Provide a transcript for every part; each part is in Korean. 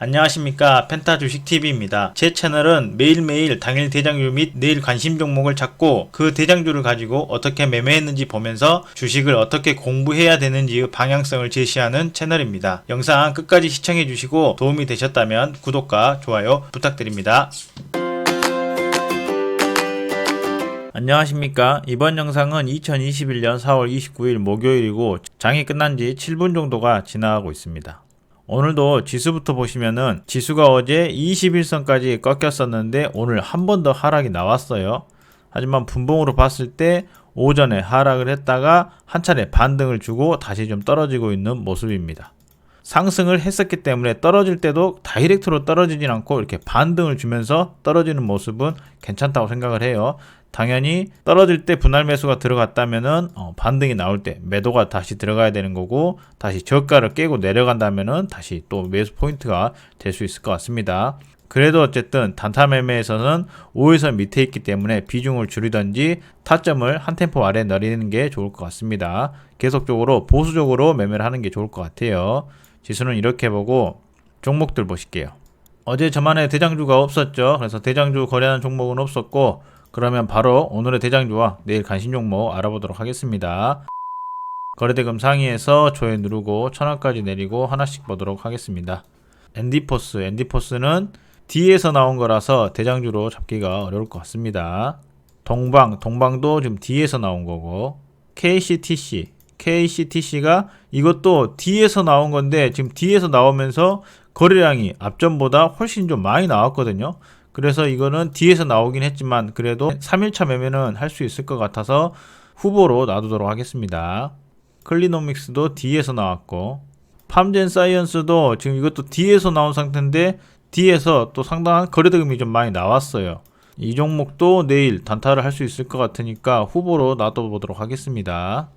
안녕하십니까 펜타 주식TV입니다. 제 채널은 매일매일 당일 대장주 및 내일 관심 종목을 찾고 그 대장주를 가지고 어떻게 매매했는지 보면서 주식을 어떻게 공부해야 되는지의 방향성을 제시하는 채널입니다. 영상 끝까지 시청해 주시고 도움이 되셨다면 구독과 좋아요 부탁드립니다. 안녕하십니까. 이번 영상은 2021년 4월 29일 목요일이고 장이 끝난 지 7분 정도가 지나가고 있습니다. 오늘도 지수부터 보시면은 지수가 어제 21선까지 꺾였었는데 오늘 한 번 더 하락이 나왔어요. 하지만 분봉으로 봤을 때 오전에 하락을 했다가 한 차례 반등을 주고 다시 좀 떨어지고 있는 모습입니다. 상승을 했었기 때문에 떨어질 때도 다이렉트로 떨어지진 않고 이렇게 반등을 주면서 떨어지는 모습은 괜찮다고 생각을 해요. 당연히 떨어질 때 분할 매수가 들어갔다면은 어, 반등이 나올 때 매도가 다시 들어가야 되는 거고 다시 저가를 깨고 내려간다면은 다시 또 매수 포인트가 될 수 있을 것 같습니다. 그래도 어쨌든 단타 매매에서는 5일선 밑에 있기 때문에 비중을 줄이든지 타점을 한 템포 아래 내리는 게 좋을 것 같습니다. 계속적으로 보수적으로 매매를 하는 게 좋을 것 같아요. 지수는 이렇게 보고 종목들 보실게요. 어제 저만의 대장주가 없었죠. 그래서 대장주 거래하는 종목은 없었고 그러면 바로 오늘의 대장주와 내일 관심 종목 알아보도록 하겠습니다. 거래대금 상위에서 조회 누르고 천원까지 내리고 하나씩 보도록 하겠습니다. 엔디포스, 엔디포스는 D에서 나온 거라서 대장주로 잡기가 어려울 것 같습니다. 동방, 동방도 지금 D에서 나온 거고 KCTC, KCTC가 이것도 D에서 나온 건데 지금 D에서 나오면서 거래량이 앞전보다 훨씬 좀 많이 나왔거든요. 그래서 이거는 D에서 나오긴 했지만 그래도 3일차 매매는 할 수 있을 것 같아서 후보로 놔두도록 하겠습니다. 클리노믹스도 D에서 나왔고 팜젠 사이언스도 지금 이것도 D에서 나온 상태인데 D에서 또 상당한 거래대금이 좀 많이 나왔어요. 이 종목도 내일 단타를 할 수 있을 것 같으니까 후보로 놔둬보도록 하겠습니다.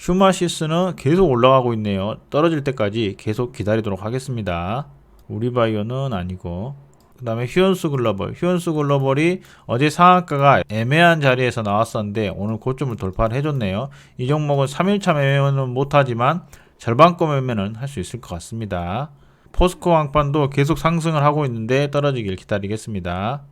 슈마시스는 계속 올라가고 있네요. 떨어질 때까지 계속 기다리도록 하겠습니다. 우리바이오는 아니고 그 다음에 휴원수 글로벌 휴원수 글로벌이 어제 상한가가 애매한 자리에서 나왔었는데 오늘 고점을 돌파를 해줬네요. 이 종목은 3일차 매매는 못하지만 절반권 매매는 할 수 있을 것 같습니다. 포스코 왕판도 계속 상승을 하고 있는데 떨어지길 기다리겠습니다.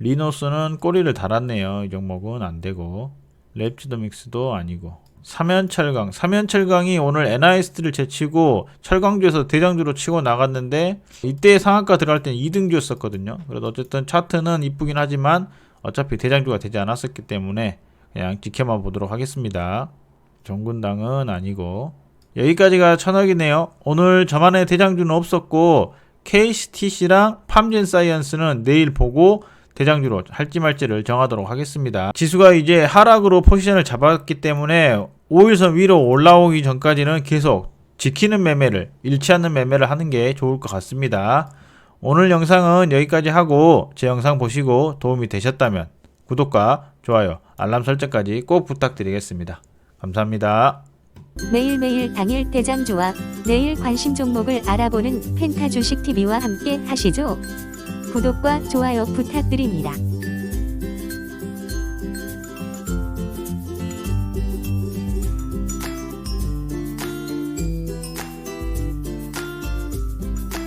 리노스는 꼬리를 달았네요. 이 종목은 안 되고 랩지도믹스도 아니고 삼연철강 삼연철강이 오늘 NIS트를 제치고 철강주에서 대장주로 치고 나갔는데 이때 상한가 들어갈 때는 2등주였었거든요. 그래도 어쨌든 차트는 이쁘긴 하지만 어차피 대장주가 되지 않았었기 때문에 그냥 지켜만 보도록 하겠습니다. 정군당은 아니고 여기까지가 천억이네요. 오늘 저만의 대장주는 없었고 KCTC랑 팜젠 사이언스는 내일 보고 대장주로 할지 말지를 정하도록 하겠습니다. 지수가 이제 하락으로 포지션을 잡았기 때문에 5일선 위로 올라오기 전까지는 계속 지키는 매매를 잃지 않는 매매를 하는 게 좋을 것 같습니다. 오늘 영상은 여기까지 하고 제 영상 보시고 도움이 되셨다면 구독과 좋아요, 알람 설정까지 꼭 부탁드리겠습니다. 감사합니다. 매일매일 당일 대장주와 내일 관심 종목을 알아보는 펜타 주식 TV와 함께 하시죠. 구독과 좋아요 부탁드립니다.